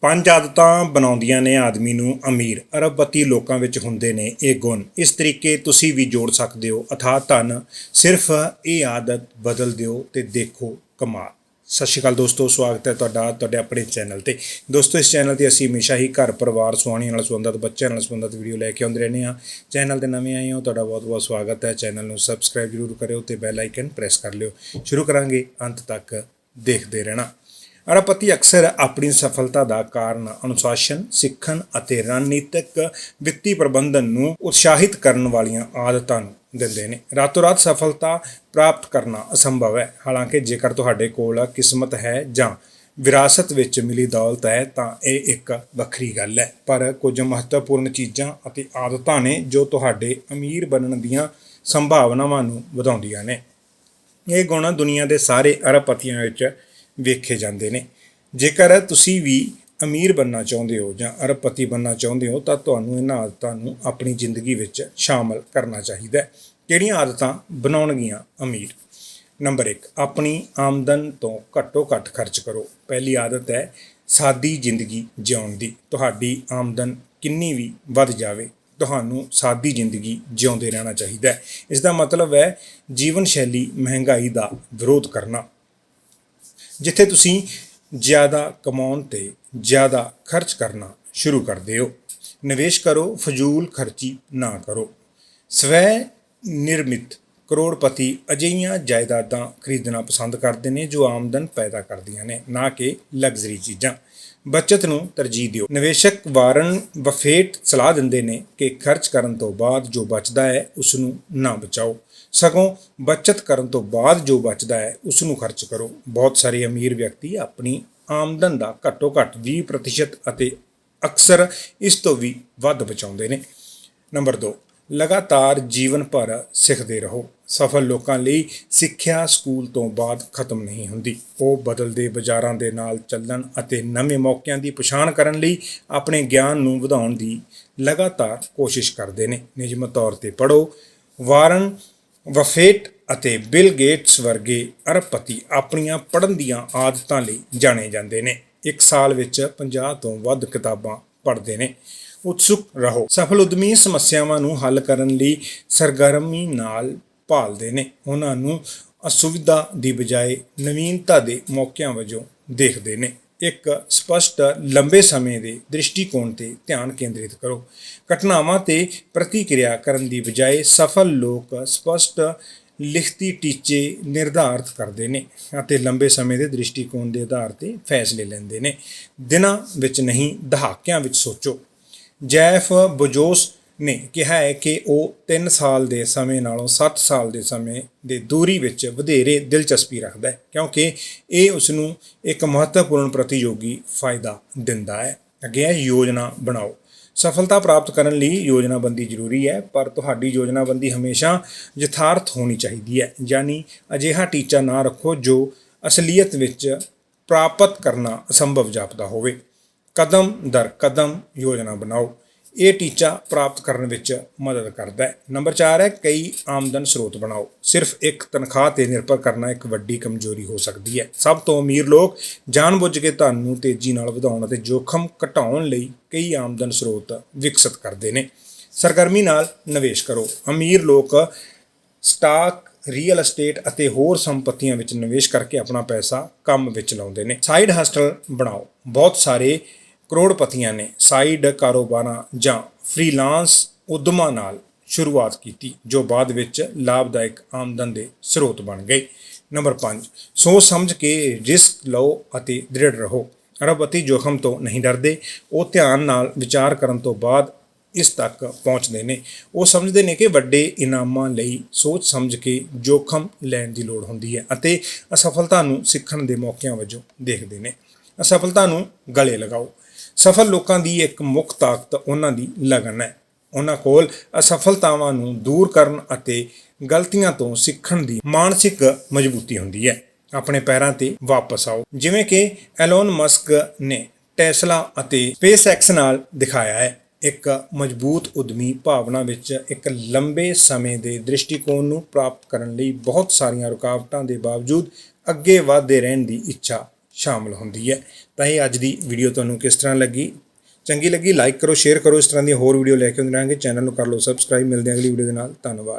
ਪੰਜ ਆਦਤਾਂ ਬਣਾਉਂਦੀਆਂ ਨੇ ਆਦਮੀ ਨੂੰ ਅਮੀਰ। ਅਰਬਪਤੀ ਲੋਕਾਂ ਵਿੱਚ ਹੁੰਦੇ ਨੇ ਇਹ ਗੁਣ। ਇਸ ਤਰੀਕੇ ਤੁਸੀਂ ਵੀ ਜੋੜ ਸਕਦੇ ਹੋ। ਅਥਾਹ ਧਨ, ਸਿਰਫ ਇਹ ਆਦਤ ਬਦਲ ਦਿਓ ਤੇ ਦੇਖੋ ਕਮਾਲ। ਸਤਿ ਸ਼੍ਰੀ ਅਕਾਲ ਦੋਸਤੋ, ਸਵਾਗਤ ਹੈ ਤੁਹਾਡਾ, ਤੁਹਾਡੇ ਆਪਣੇ ਚੈਨਲ ਤੇ। ਦੋਸਤੋ, ਇਸ ਚੈਨਲ ਤੇ ਅਸੀਂ ਹਮੇਸ਼ਾ ਹੀ ਘਰ ਪਰਿਵਾਰ ਸੁਹਾਣੀਆਂ ਨਾਲ ਸੰਬੰਧਿਤ, ਬੱਚਿਆਂ ਨਾਲ ਸੰਬੰਧਿਤ ਵੀਡੀਓ ਲੈ ਕੇ ਆਉਂਦੇ ਰਹਿੰਦੇ ਹਾਂ। ਚੈਨਲ ਤੇ ਨਵੇਂ ਆਏ ਹੋ, ਤੁਹਾਡਾ ਬਹੁਤ ਬਹੁਤ ਸਵਾਗਤ ਹੈ। ਚੈਨਲ ਨੂੰ ਸਬਸਕ੍ਰਾਈਬ ਜਰੂਰ ਕਰਿਓ ਤੇ ਬੈਲ ਆਈਕਨ ਪ੍ਰੈਸ ਕਰ ਲਿਓ। ਸ਼ੁਰੂ ਕਰਾਂਗੇ, ਅੰਤ ਤੱਕ ਦੇਖਦੇ ਰਹਿਣਾ। ਅਰਬਪਤੀ ਅਕਸਰ ਆਪਣੀ ਸਫਲਤਾ ਦਾ ਕਾਰਨ ਅਨੁਸ਼ਾਸਨ, ਸਿੱਖਣ ਅਤੇ ਰਣਨੀਤਿਕ ਵਿੱਤੀ ਪ੍ਰਬੰਧਨ ਨੂੰ ਉਤਸ਼ਾਹਿਤ ਕਰਨ ਵਾਲੀਆਂ ਆਦਤਾਂ ਨੂੰ ਦਿੰਦੇ ਨੇ। ਰਾਤੋਂ ਰਾਤ ਸਫਲਤਾ ਪ੍ਰਾਪਤ ਕਰਨਾ ਅਸੰਭਵ ਹੈ। ਹਾਲਾਂਕਿ ਜੇਕਰ ਤੁਹਾਡੇ ਕੋਲ ਕਿਸਮਤ ਹੈ ਜਾਂ ਵਿਰਾਸਤ ਵਿੱਚ ਮਿਲੀ ਦੌਲਤ ਹੈ, ਤਾਂ ਇਹ ਇੱਕ ਵੱਖਰੀ ਗੱਲ ਹੈ। ਪਰ ਕੁਝ ਮਹੱਤਵਪੂਰਨ ਚੀਜ਼ਾਂ ਅਤੇ ਆਦਤਾਂ ਨੇ ਜੋ ਤੁਹਾਡੇ ਅਮੀਰ ਬਣਨ ਦੀਆਂ ਸੰਭਾਵਨਾਵਾਂ ਨੂੰ ਵਧਾਉਂਦੀਆਂ ਨੇ। ਇਹ ਗੁਣ ਦੁਨੀਆ ਦੇ ਸਾਰੇ ਅਰਬਪਤੀਆਂ ਵਿੱਚ ਵੇਖੇ ਜਾਂਦੇ ਨੇ। ਜੇਕਰ ਤੁਸੀਂ ਵੀ ਅਮੀਰ ਬੰਨਾ ਚਾਹੁੰਦੇ ਹੋ ਜਾਂ ਅਰਬਪਤੀ ਬੰਨਾ ਚਾਹੁੰਦੇ ਹੋ, ਤਾਂ ਤੁਹਾਨੂੰ ਇਹਨਾਂ ਆਦਤਾਂ ਨੂੰ ਆਪਣੀ ਜ਼ਿੰਦਗੀ ਵਿੱਚ ਸ਼ਾਮਲ ਕਰਨਾ ਚਾਹੀਦਾ ਹੈ। ਕਿਹੜੀਆਂ ਆਦਤਾਂ ਬਣਾਉਣਗੀਆਂ ਅਮੀਰ? ਨੰਬਰ 1 ਆਪਣੀ ਆਮਦਨ ਤੋਂ ਘੱਟੋ ਘੱਟ ਖਰਚ ਕਰੋ। ਪਹਿਲੀ ਆਦਤ ਹੈ ਸਾਦੀ ਜ਼ਿੰਦਗੀ ਜਿਉਣ ਦੀ। ਤੁਹਾਡੀ ਆਮਦਨ ਕਿੰਨੀ ਵੀ ਵੱਧ ਜਾਵੇ, ਤੁਹਾਨੂੰ ਸਾਦੀ ਜ਼ਿੰਦਗੀ ਜਿਉਂਦੇ ਰਹਿਣਾ ਚਾਹੀਦਾ ਹੈ। ਇਸ ਦਾ ਮਤਲਬ ਹੈ ਜੀਵਨ ਸ਼ੈਲੀ ਮਹਿੰਗਾਈ ਦਾ ਵਿਰੋਧ ਕਰਨਾ। ਜਿੱਥੇ ਤੁਸੀਂ ਜ਼ਿਆਦਾ ਕਮਾਉਣ ਤੇ ਜ਼ਿਆਦਾ ਖਰਚ ਕਰਨਾ ਸ਼ੁਰੂ ਕਰਦੇ ਹੋ ਨਿਵੇਸ਼ ਕਰੋ, ਫਜ਼ੂਲ ਖਰਚੀ ਨਾ ਕਰੋ। ਸਵੈ ਨਿਰਮਿਤ ਕਰੋੜਪਤੀ ਅਜਿਹੀਆਂ ਜਾਇਦਾਦਾਂ ਖਰੀਦਣਾ ਪਸੰਦ ਕਰਦੇ ਨੇ ਜੋ ਆਮਦਨ ਪੈਦਾ ਕਰਦੀਆਂ ਨੇ, ਨਾ ਕਿ ਲਗਜ਼ਰੀ ਚੀਜ਼ਾਂ। ਬਚਤ ਨੂੰ ਤਰਜੀਹ ਦਿਓ। ਨਿਵੇਸ਼ਕ ਵਾਰਨ ਬਫੇਟ ਸਲਾਹ ਦਿੰਦੇ ਨੇ ਕਿ ਖਰਚ ਕਰਨ ਤੋਂ ਬਾਅਦ ਜੋ ਬਚਦਾ ਹੈ ਉਸ ਨੂੰ ਨਾ ਬਚਾਓ। ਸਗੋਂ ਬਚਤ ਕਰਨ ਤੋਂ ਬਾਅਦ ਜੋ ਬਚਦਾ ਹੈ ਉਸ ਨੂੰ ਖਰਚ ਕਰੋ। ਬਹੁਤ ਸਾਰੇ ਅਮੀਰ ਵਿਅਕਤੀ ਆਪਣੀ ਆਮਦਨ ਦਾ ਘੱਟੋ ਘੱਟ 20% ਅਤੇ ਅਕਸਰ ਇਸ ਤੋਂ ਵੀ ਵੱਧ ਬਚਾਉਂਦੇ ਨੇ। ਨੰਬਰ 2 ਲਗਾਤਾਰ ਜੀਵਨ ਭਰ ਸਿੱਖਦੇ ਰਹੋ। ਸਫਲ ਲੋਕਾਂ ਲਈ ਸਿੱਖਿਆ ਸਕੂਲ ਤੋਂ ਬਾਅਦ ਖਤਮ ਨਹੀਂ ਹੁੰਦੀ। ਉਹ ਬਦਲਦੇ ਬਾਜ਼ਾਰਾਂ ਦੇ ਨਾਲ ਚੱਲਣ ਅਤੇ ਨਵੇਂ ਮੌਕਿਆਂ ਦੀ ਪਛਾਣ ਕਰਨ ਲਈ ਆਪਣੇ ਗਿਆਨ ਨੂੰ ਵਧਾਉਣ ਦੀ ਲਗਾਤਾਰ ਕੋਸ਼ਿਸ਼ ਕਰਦੇ ਨੇ। ਨਿਯਮਤ ਤੌਰ ਤੇ ਪੜੋ ਵਾਰਨ ਵਫੇਟ ਅਤੇ ਬਿਲ ਗੇਟਸ ਵਰਗੇ ਅਰਬਪਤੀ ਆਪਣੀਆਂ ਪੜ੍ਹਨ ਦੀਆਂ ਆਦਤਾਂ ਲਈ ਜਾਣੇ ਜਾਂਦੇ ਨੇ। ਇੱਕ ਸਾਲ ਵਿੱਚ 50 ਤੋਂ ਵੱਧ ਕਿਤਾਬਾਂ ਪੜ੍ਹਦੇ ਨੇ। ਉਤਸੁਕ ਰਹੋ। ਸਫਲ ਉਦਮੀ ਸਮੱਸਿਆਵਾਂ ਨੂੰ ਹੱਲ ਕਰਨ ਲਈ ਸਰਗਰਮੀ ਨਾਲ ਭਾਲਦੇ ਨੇ। ਉਹਨਾਂ ਨੂੰ ਅਸੁਵਿਧਾ ਦੀ ਬਜਾਏ ਨਵੀਨਤਾ ਦੇ ਮੌਕਿਆਂ ਵਜੋਂ ਦੇਖਦੇ ਨੇ। ਇੱਕ ਸਪਸ਼ਟ ਲੰਬੇ ਸਮੇਂ ਦੇ ਦ੍ਰਿਸ਼ਟੀਕੋਣ ਤੇ ਧਿਆਨ ਕੇਂਦਰਿਤ ਕਰੋ। ਘਟਨਾਵਾਂ ਤੇ ਪ੍ਰਤੀਕਿਰਿਆ ਕਰਨ ਦੀ ਬਜਾਏ ਸਫਲ ਲੋਕ ਸਪਸ਼ਟ ਲਿਖਤੀ ਟੀਚੇ ਨਿਰਧਾਰਤ ਕਰਦੇ ਨੇ ਅਤੇ ਲੰਬੇ ਸਮੇਂ ਦੇ ਦ੍ਰਿਸ਼ਟੀਕੋਣ ਦੇ ਆਧਾਰ ਤੇ ਫੈਸਲੇ ਲੈਂਦੇ ਨੇ। ਦਿਨਾਂ ਵਿੱਚ ਨਹੀਂ, ਦਹਾਕਿਆਂ ਵਿੱਚ ਸੋਚੋ। ਜੈਫ ਬੋਜੋਸ ਨੇ ਕਿਹਾ ਹੈ ਕਿ ਉਹ 3 ਸਾਲ ਦੇ ਸਮੇਂ ਨਾਲੋਂ 7 ਸਾਲ ਦੇ ਸਮੇਂ ਦੇ ਦੂਰੀ ਵਿੱਚ ਵਧੇਰੇ ਦਿਲਚਸਪੀ ਰੱਖਦਾ ਹੈ, ਕਿਉਂਕਿ ਇਹ ਉਸ ਨੂੰ ਇੱਕ ਮਹੱਤਵਪੂਰਨ ਪ੍ਰਤੀਯੋਗੀ ਫਾਇਦਾ ਦਿੰਦਾ ਹੈ। ਅੱਗੇ ਹੈ, ਯੋਜਨਾ ਬਣਾਓ। ਸਫਲਤਾ ਪ੍ਰਾਪਤ ਕਰਨ ਲਈ ਯੋਜਨਾਬੰਦੀ ਜ਼ਰੂਰੀ ਹੈ, ਪਰ ਤੁਹਾਡੀ ਯੋਜਨਾਬੰਦੀ ਹਮੇਸ਼ਾ ਯਥਾਰਥ ਹੋਣੀ ਚਾਹੀਦੀ ਹੈ, ਯਾਨੀ ਅਜਿਹਾ ਟੀਚਾ ਨਾ ਰੱਖੋ ਜੋ ਅਸਲੀਅਤ ਵਿੱਚ ਪ੍ਰਾਪਤ ਕਰਨਾ ਅਸੰਭਵ ਜਾਪਦਾ ਹੋਵੇ। ਕਦਮ ਦਰ ਕਦਮ ਯੋਜਨਾ ਬਣਾਓ। ਇਹ ਟੀਚਾ ਪ੍ਰਾਪਤ ਕਰਨ ਵਿੱਚ ਮਦਦ ਕਰਦਾ ਹੈ। ਨੰਬਰ 4 ਹੈ, ਕਈ ਆਮਦਨ ਸਰੋਤ ਬਣਾਓ। ਸਿਰਫ ਇੱਕ ਤਨਖਾਹ ਤੇ ਨਿਰਭਰ ਕਰਨਾ ਇੱਕ ਵੱਡੀ ਕਮਜ਼ੋਰੀ ਹੋ ਸਕਦੀ ਹੈ। ਸਭ ਤੋਂ ਅਮੀਰ ਲੋਕ ਜਾਣਬੁੱਝ ਕੇ ਧਨ ਨੂੰ ਤੇਜ਼ੀ ਨਾਲ ਵਧਾਉਣ ਅਤੇ ਜੋਖਮ ਘਟਾਉਣ ਲਈ ਕਈ ਆਮਦਨ ਸਰੋਤ ਵਿਕਸਿਤ ਕਰਦੇ ਨੇ। ਸਰਗਰਮੀ ਨਾਲ ਨਿਵੇਸ਼ ਕਰੋ। ਅਮੀਰ ਲੋਕ ਸਟਾਕ, ਰੀਅਲ ਅਸਟੇਟ ਅਤੇ ਹੋਰ ਸੰਪਤੀਆਂ ਵਿੱਚ ਨਿਵੇਸ਼ ਕਰਕੇ ਆਪਣਾ ਪੈਸਾ ਕੰਮ ਵਿੱਚ ਲਾਉਂਦੇ ਨੇ। ਸਾਈਡ ਹਸਟਲ ਬਣਾਓ। ਬਹੁਤ ਸਾਰੇ ਕਰੋੜਪਤੀਆਂ ਨੇ ਸਾਈਡ ਕਾਰੋਬਾਰਾਂ ਜਾਂ ਫ੍ਰੀਲਾਂਸ ਉਦਮਾਂ ਨਾਲ ਸ਼ੁਰੂਆਤ ਕੀਤੀ, ਜੋ ਬਾਅਦ ਵਿੱਚ ਲਾਭਦਾਇਕ ਆਮਦਨ ਦੇ ਸਰੋਤ ਬਣ ਗਏ। ਨੰਬਰ 5 ਸੋਚ ਸਮਝ ਕੇ ਰਿਸਕ ਲਓ ਅਤੇ ਦ੍ਰਿੜ ਰਹੋ। ਅਰਬਪਤੀ ਜੋਖਮ ਤੋਂ ਨਹੀਂ ਡਰਦੇ, ਉਹ ਧਿਆਨ ਨਾਲ ਵਿਚਾਰ ਕਰਨ ਤੋਂ ਬਾਅਦ ਇਸ ਤੱਕ ਪਹੁੰਚਦੇ ਨੇ। ਉਹ ਸਮਝਦੇ ਨੇ ਕਿ ਵੱਡੇ ਇਨਾਮਾਂ ਲਈ ਸੋਚ ਸਮਝ ਕੇ ਜੋਖਮ ਲੈਣ ਦੀ ਲੋੜ ਹੁੰਦੀ ਹੈ ਅਤੇ ਅਸਫਲਤਾ ਨੂੰ ਸਿੱਖਣ ਦੇ ਮੌਕਿਆਂ ਵਜੋਂ ਦੇਖਦੇ ਨੇ। ਅਸਫਲਤਾ ਨੂੰ ਗਲੇ ਲਗਾਓ। ਸਫਲ ਲੋਕਾਂ ਦੀ ਇੱਕ ਮੁੱਖ ਤਾਕਤ ਉਹਨਾਂ ਦੀ ਲਗਨ ਹੈ। ਉਹਨਾਂ ਕੋਲ ਅਸਫਲਤਾਵਾਂ ਨੂੰ ਦੂਰ ਕਰਨ ਅਤੇ ਗਲਤੀਆਂ ਤੋਂ ਸਿੱਖਣ ਦੀ ਮਾਨਸਿਕ ਮਜ਼ਬੂਤੀ ਹੁੰਦੀ ਹੈ। ਆਪਣੇ ਪੈਰਾਂ ਤੇ ਵਾਪਸ ਆਓ। ਜਿਵੇਂ ਕਿ ਐਲੋਨ ਮਸਕ ਨੇ ਟੈਸਲਾ ਅਤੇ ਸਪੇਸਐਕਸ ਨਾਲ ਦਿਖਾਇਆ ਹੈ। ਇੱਕ ਮਜ਼ਬੂਤ ਉਦਮੀ ਭਾਵਨਾ ਵਿੱਚ ਇੱਕ ਲੰਬੇ ਸਮੇਂ ਦੇ ਦ੍ਰਿਸ਼ਟੀਕੋਣ ਨੂੰ ਪ੍ਰਾਪਤ ਕਰਨ ਲਈ ਬਹੁਤ ਸਾਰੀਆਂ ਰੁਕਾਵਟਾਂ ਦੇ ਬਾਵਜੂਦ ਅੱਗੇ ਵਧਦੇ ਰਹਿਣ ਦੀ ਇੱਛਾ ਸ਼ਾਮਲ ਹੁੰਦੀ ਹੈ। ਤਾਂ ਇਹ ਅੱਜ ਦੀ ਵੀਡੀਓ ਤੁਹਾਨੂੰ ਕਿਸ ਤਰ੍ਹਾਂ ਲੱਗੀ? ਚੰਗੀ ਲੱਗੀ ਲਾਈਕ ਕਰੋ ਸ਼ੇਅਰ ਕਰੋ, ਇਸ ਤਰ੍ਹਾਂ ਦੀਆਂ ਹੋਰ ਵੀਡੀਓ ਲੈ ਕੇ ਆਉਂਦੇ ਰਹਾਂਗੇ। ਚੈਨਲ ਨੂੰ ਕਰ ਲਓ ਸਬਸਕ੍ਰਾਈਬ ਮਿਲਦੇ ਹਾਂ ਅਗਲੀ ਵੀਡੀਓ ਦੇ ਨਾਲ। ਧੰਨਵਾਦ।